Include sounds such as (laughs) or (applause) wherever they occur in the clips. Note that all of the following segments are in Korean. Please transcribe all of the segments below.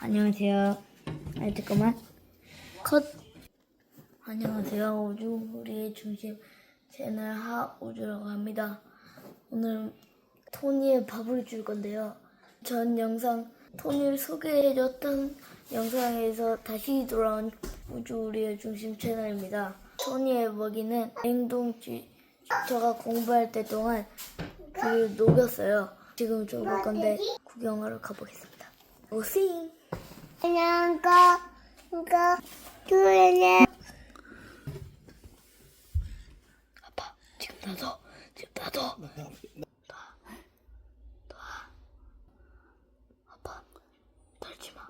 안녕하세요. 아니 잠깐만. 컷. 안녕하세요. 우주 우리의 중심 채널 하우주라고 합니다. 오늘 토니의 밥을 줄 건데요. 전 영상 토니를 소개해줬던 영상에서 다시 돌아온 우주 우리의 중심 채널입니다. 토니의 먹이는 행동지 저가 공부할 때 동안 그 녹였어요. 지금 줘볼 건데 구경하러 가보겠습니다. 오싱. 그냥 거, 이거, 그래. 아빠 지금 놔둬 지금. 놔. 아빠 떨지 마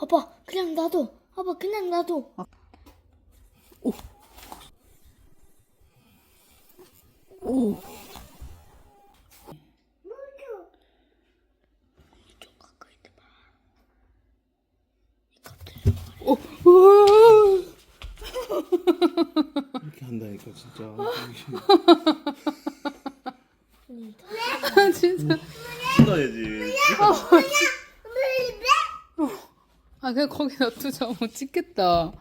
아빠 그냥 놔둬 아빠 그냥 놔둬 오. 가까이 대봐 이렇게 한다니까 진짜. 진짜. 혼나야지. 아 그냥 거기 놔두자. 못 찍겠다.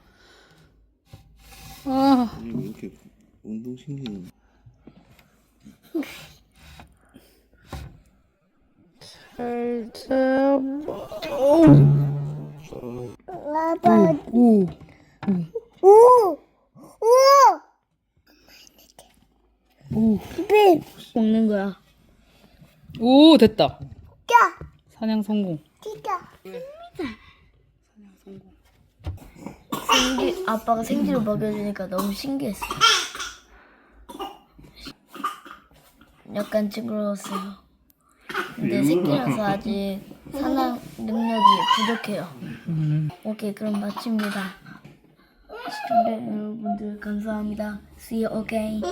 아. 이렇게 운동신경이 아빠, 오. 우, 우, 오. 빈, 먹는 거야 오 됐다. 자, 사냥 성공. 진짜. 생기 아빠가 생지를 먹여주니까 너무 신기했어 약간 징그러웠어요. 근데 새끼라서 아직 사냥 능력이 부족해요. 오케이 그럼 마칩니다. 시청자 여러분들 감사합니다. See you again (laughs)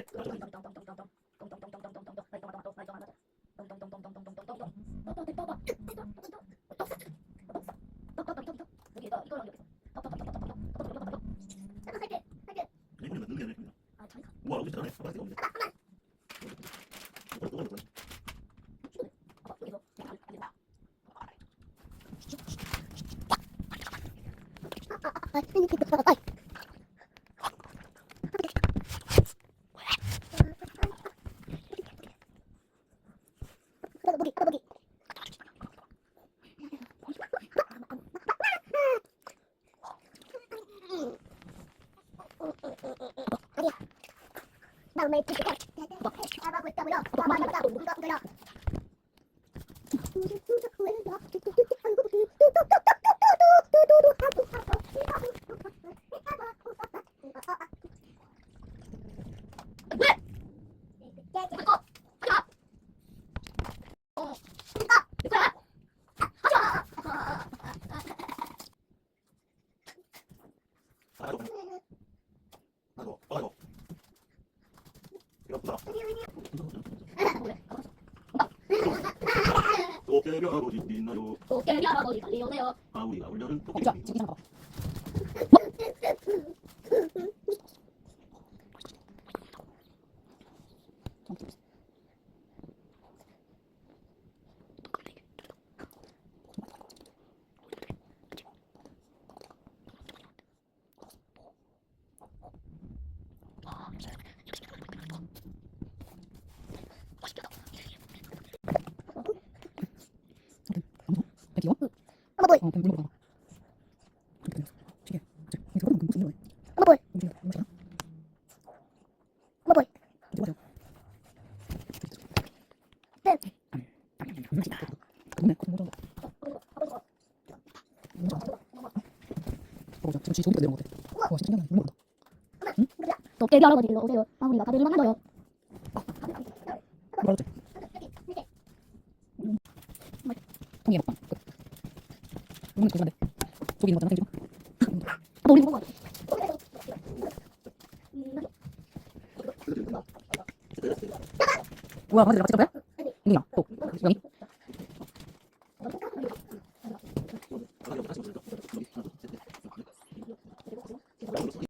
다음에 또 아빠 볼까 보여. 아빠 볼까 보여. 아이고 아이고 아이고 이거 보자 도깨비 할아버지 있나요 도깨비 할아버지 빨리 오세요. 아 우리가 울려는 자 도깨비 지금 봐봐. 귀여워? 엄마 보이. 어. 이거 무슨? 엄마 보이. 엄마 보이. 이거. 네. 지금 지 내려온 것 같아. 와, 진짜. 이거 뭐야? 도깨비 할아버지 일로 오세요. 아 우리가 가족이 만나줘요. 뭐였지? 통이 먹방. 끝. 이건 조심한데. 저기 있는 거잖아. 땡기지 마. 아, 우리 먹어. 우와, 강아지 내가 거야?